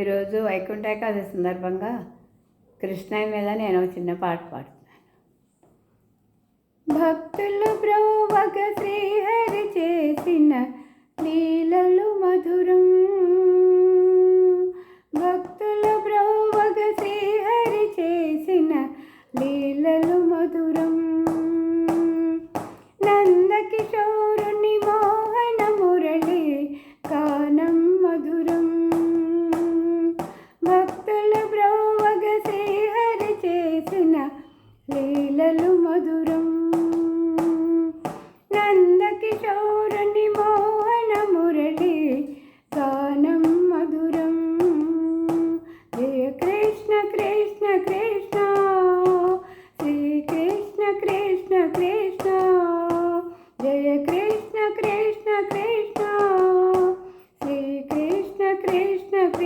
ఈరోజు వైకుంఠ ఏకాదశి సందర్భంగా కృష్ణయ్య మీద నేను చిన్న పాట పాడుతున్నాను. భక్తులు బ్రోవగ శ్రీ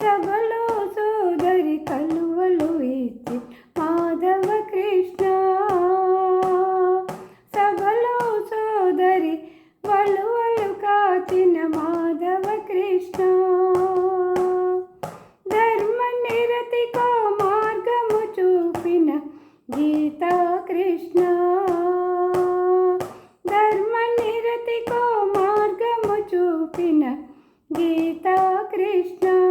సభలో సోదరి కలువలు ఇచ్చి మాధవ కృష్ణ సభలో సోదరి వలువలు కాచిన మాధవ కృష్ణ ధర్మ నిరతికో మార్గము చూపిన గీతా కృష్ణ ధర్మ నిరతికో మార్గము చూపిన गीता कृष्ण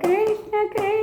Krishna Krishna